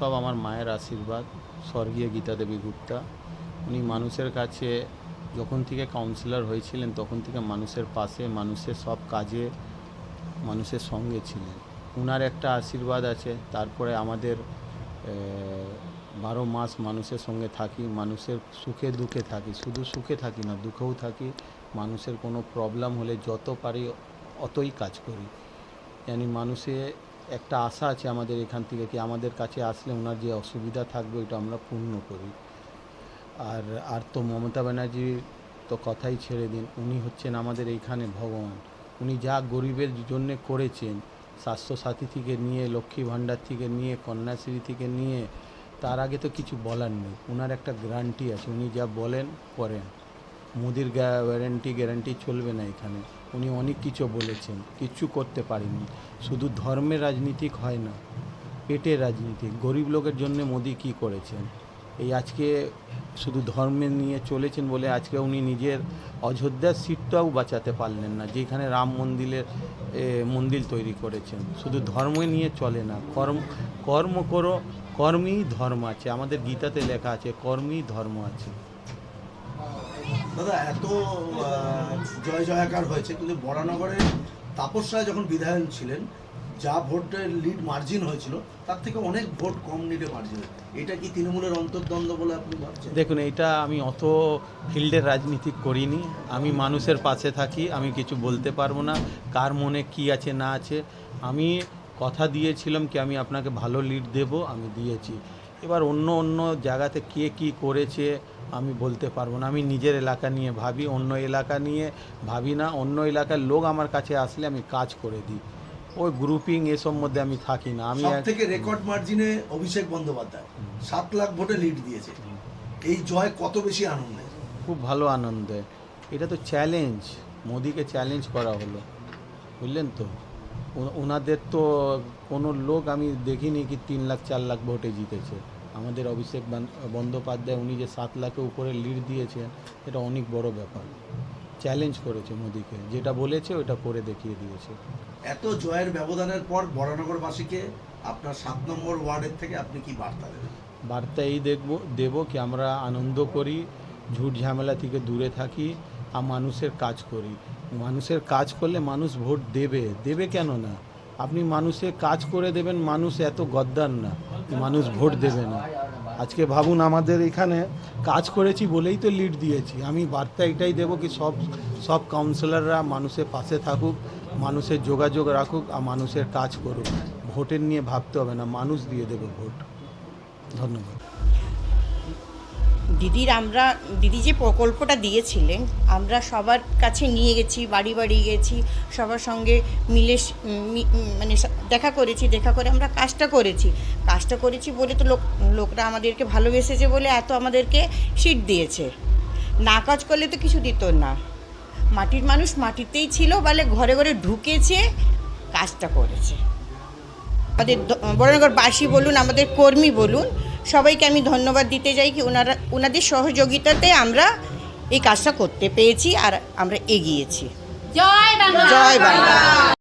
সব আমার মায়ের আশীর্বাদ, স্বর্গীয় গীতা দেবী গুপ্তা। উনি মানুষের কাছে যখন থেকে কাউন্সিলর হয়েছিলেন, তখন থেকে মানুষের পাশে, মানুষের সব কাজে, মানুষের সঙ্গে ছিলেন। উনার একটা আশীর্বাদ আছে, তারপরে আমাদের বারো মাস মানুষের সঙ্গে থাকি, মানুষের সুখে দুঃখে থাকি। শুধু সুখে থাকি না, দুঃখেও থাকি। মানুষের কোনো প্রবলেম হলে যত পারি, অতই কাজ করি। জানি মানুষে একটা আশা আছে আমাদের এখান থেকে কি আমাদের কাছে আসলে ওনার যে অসুবিধা থাকবে ওটা আমরা পূর্ণ করি। আর আর তো মমতা ব্যানার্জির তো কথাই ছেড়ে দিন, উনি হচ্ছেন আমাদের এইখানে ভগবান। উনি যা গরিবের জন্যে করেছেন, স্বাস্থ্যসাথী থেকে নিয়ে, লক্ষ্মী ভাণ্ডার থেকে নিয়ে, কন্যাশ্রী থেকে নিয়ে, তার আগে তো কিছু বলার নেই। ওনার একটা গ্যারান্টি আছে, উনি যা বলেন, করেন। মোদির গ্যারান্টি গ্যারান্টি চলবে না এখানে। উনি অনেক কিছু বলেছেন, কিচ্ছু করতে পারেননি। শুধু ধর্মের রাজনীতিক হয় না, পেটের রাজনীতি গরিব লোকের জন্য মোদি কি করেছেন? এই আজকে শুধু ধর্মে নিয়ে চলেছেন বলে আজকে উনি নিজের অযোধ্যার সিটটাও বাঁচাতে পারলেন না, যেখানে রাম মন্দিরের মন্দির তৈরি করেছেন। শুধু ধর্ম নিয়ে চলে না, কর্ম কর্ম করো, কর্মই ধর্ম আছে। আমাদের গীতাতে লেখা আছে, কর্মই ধর্ম আছে। দাদা, এত জয় জয়াকার হয়েছে, কিন্তু বরানগরের তাপস রায় যখন বিধায়ক ছিলেন, যা ভোটের লিড মার্জিন হয়েছিল, তার থেকে অনেক ভোট কম লিডে মার্জিন এটা কি তৃণমূলের অন্তর্দ্বন্দ্ব বলে আপনি ভাবছেন? দেখুন, এটা আমি অত ফিল্ডের রাজনীতি করিনি। আমি মানুষের পাশে থাকি, আমি কিছু বলতে পারব না, কার মনে কি আছে, না আছে। আমি কথা দিয়েছিলাম কি আমি আপনাকে ভালো লিড দেব, আমি দিয়েছি। এবার অন্য অন্য জায়গাতে কে কি করেছে আমি বলতে পারব না। আমি নিজের এলাকা নিয়ে ভাবি অন্য এলাকা নিয়ে ভাবি না। অন্য এলাকার লোক আমার কাছে আসলে আমি কাজ করে দিই। ওই গ্রুপিং এসব মধ্যে আমি থাকি না। আমি থেকে রেকর্ড মার্জিনে অভিষেক বন্দ্যোপাধ্যায়। সাত লাখ ভোটে লিড দিয়েছে। এই জয় কত বেশি আনন্দের খুব ভালো আনন্দে। এটা তো চ্যালেঞ্জ মোদিকে চ্যালেঞ্জ করা হলো। বুঝলেন তো? ওনাদের তো কোনো লোক আমি দেখিনি কি তিন লাখ চার লাখ ভোটে জিতেছে। আমাদের অভিষেক বন্দ্যোপাধ্যায় উনি যে সাত লাখের উপরে লিড দিয়েছেন এটা অনেক বড় ব্যাপার। চ্যালেঞ্জ করেছে মোদিকে। যেটা বলেছে ওটা করে দেখিয়ে দিয়েছে। এত জয়ের ব্যবধানের পর বরানগরবাসীকে আপনার সাত নম্বর ওয়ার্ডের থেকে আপনি কি বার্তা দেবেন? বার্তা এই দেখব দেব কি আমরা আনন্দ করি ঝুট ঝামেলা থেকে দূরে থাকি আর মানুষের কাজ করি। মানুষের কাজ করলে মানুষ ভোট দেবে। দেবে কেন না? আপনি মানুষে কাজ করে দেবেন, মানুষ এত গদ্দার না, মানুষ ভোট দেবে না। আজকে ভাবুন আমাদের এখানে কাজ করেছি বলেই তো লিড দিয়েছি। আমি বার্তা এটাই দেবো কি সব সব কাউন্সিলররা মানুষের পাশে থাকুক, মানুষের যোগাযোগ রাখুক আর মানুষের কাজ করুক। ভোটের নিয়ে ভাবতে হবে না, মানুষ দিয়ে দেবে ভোট। ধন্যবাদ। দিদির আমরা, দিদি যে প্রকল্পটা দিয়েছিলেন, আমরা সবার কাছে নিয়ে গেছি, বাড়ি বাড়ি গেছি, সবার সঙ্গে মিলে মানে দেখা করেছি, দেখা করে আমরা কাজটা করেছি। কাজটা করেছি বলে তো লোক, লোকরা আমাদেরকে ভালোবেসেছে বলে এত আমাদেরকে সিট দিয়েছে। না কাজ করলে তো কিছু দিত না। মাটির মানুষ মাটিতেই ছিল বলে ঘরে ঘরে ঢুকেছে, কাজটা করেছে। আমাদের দ- বড়নগরবাসী বলুন, আমাদের কর্মী বলুন সবাইকে আমি ধন্যবাদ দিতে চাই কি ওনারা ওনাদের সহযোগিতাতে আমরা এই কাজটা করতে পেরেছি আর আমরা এগিয়েছি। জয় বাংলা। জয় বাংলা।